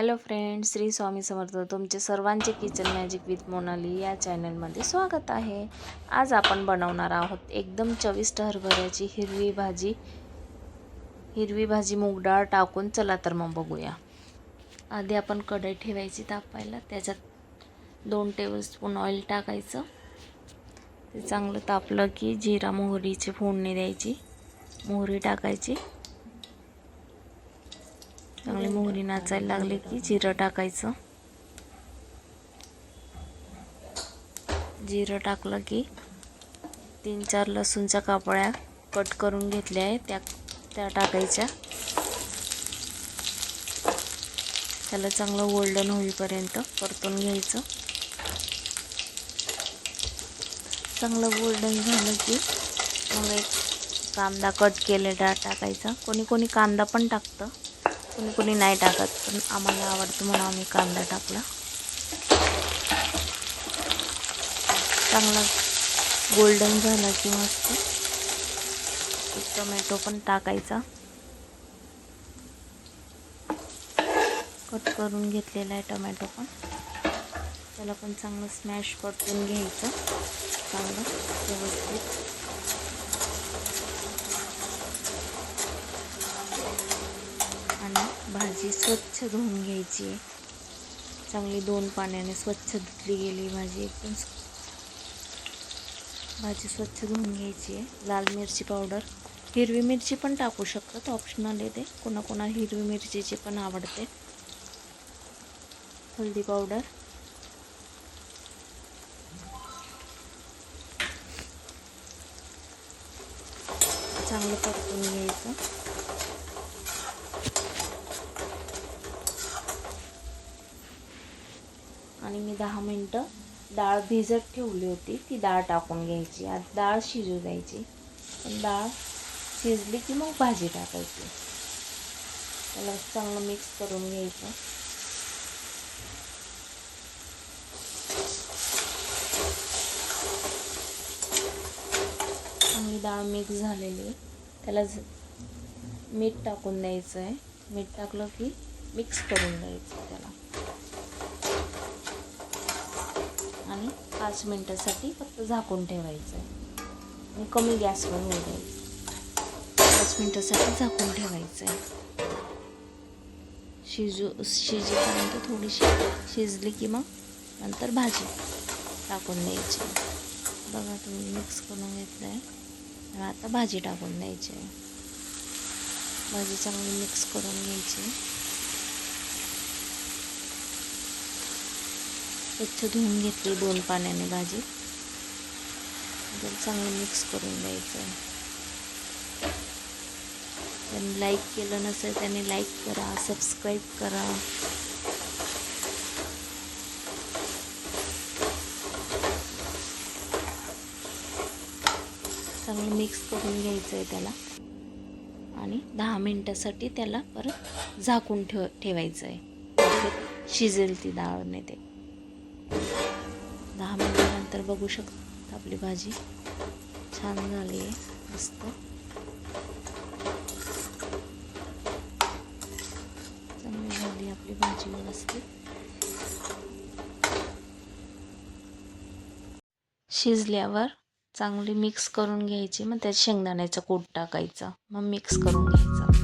Hello friend Shri Swami Samarth तुमचे सर्वांचे kitchen magic with Monali या चॅनलमध्ये स्वागत आहे. आज आपण बनवणार आहोत एकदम चविष्ट हरभऱ्याची हिरवी भाजी. हिरवी भाजी मूग डाळ टाकून चला तर मग बघूया. आधी आपण कढई ठेवायची तापायला त्याच्यात दोन टेबलस्पून ऑइल टाकायचं. ते चांगलं तापलं की जिरा मोहरीची फोडणी द्यायची मोहरी टाकायची. चांगली मोहरी नाचायला लागली की जिरं टाकायचं. जिरं टाकलं की तीन चार लसूणच्या कापड्या कट करून घेतल्या आहे त्या त्या टाकायच्या. त्याला चांगलं गोल्डन होईपर्यंत परतून घ्यायचं. चांगलं गोल्डन झालं की मग एक कांदा कट केलेला टाकायचा. कोणी कोणी कांदा पण टाकतं. कोणी कोणी नाही टाकत पण आम्हाला आवडतं म्हणून आम्ही कांदा टाकला. चांगला गोल्डन झाला की मस्त. टोमॅटो पण टाकायचा. कट करून घेतलेला आहे टोमॅटो पण. त्याला पण चांगलं स्मॅश परतून घ्यायचं. चांगलं व्यवस्थित आणि भाजी स्वच्छ धुवून घ्यायची. आहे चांगली दोन पाण्याने स्वच्छ धुतली गेली भाजी एकदम भाजी स्वच्छ धुवून घ्यायची. आहे लाल मिरची पावडर. हिरवी मिरची पण टाकू शकतात. ऑप्शनल आहे ते. कोणाकोणा हिरवी मिरचीची पण आवडते. हळदी पावडर. चांगलं परतून घ्यायचं. आणि मी दहा मिनटं डाळ भिजत ठेवली होती. ती डाळ टाकून घ्यायची. आज डाळ शिजू द्यायची. पण डाळ शिजली की मग भाजी टाकायची. त्याला चांगलं मिक्स करून घ्यायचं. चांगली डाळ मिक्स झालेली आहे. त्याला मीठ टाकून द्यायचं आहे मीठ टाकलं की मिक्स करून द्यायचं त्याला आणि पाच मिनटासाठी फक्त झाकून ठेवायचं आहे. आणि कमी गॅसवर होऊ द्यायचं पाच मिनटासाठी झाकून ठेवायचं आहे. शिजू शिजेपर्यंत थोडीशी शिजली की मग नंतर भाजी टाकून द्यायची. बघा तुम्ही मिक्स करून घेतलं आहे आता भाजी टाकून द्यायची आहे. भाजी चांगली मिक्स करून घ्यायची स्वच्छ धुवून घेतली दोन पाण्याने भाजी. तर चांगलं मिक्स करून द्यायचं आहे त्यांनी लाईक केलं नसेल त्याने लाईक करा सबस्क्राईब करा. चांगलं मिक्स करून घ्यायचं आहे त्याला. आणि दहा मिनटासाठी त्याला परत झाकून ठेव ठेवायचं आहे शिजेल ती डाळ नाही ते. दहा मिनटानंतर बघू शकता आपली भाजी. छान झाली आहे मस्त. चांगली झाली आपली भाजी व्यवस्थित. शिजल्यावर चांगली मिक्स करून घ्यायची मग त्यात शेंगदाण्याचं कूट टाकायचं. मग मिक्स करून घ्यायचं.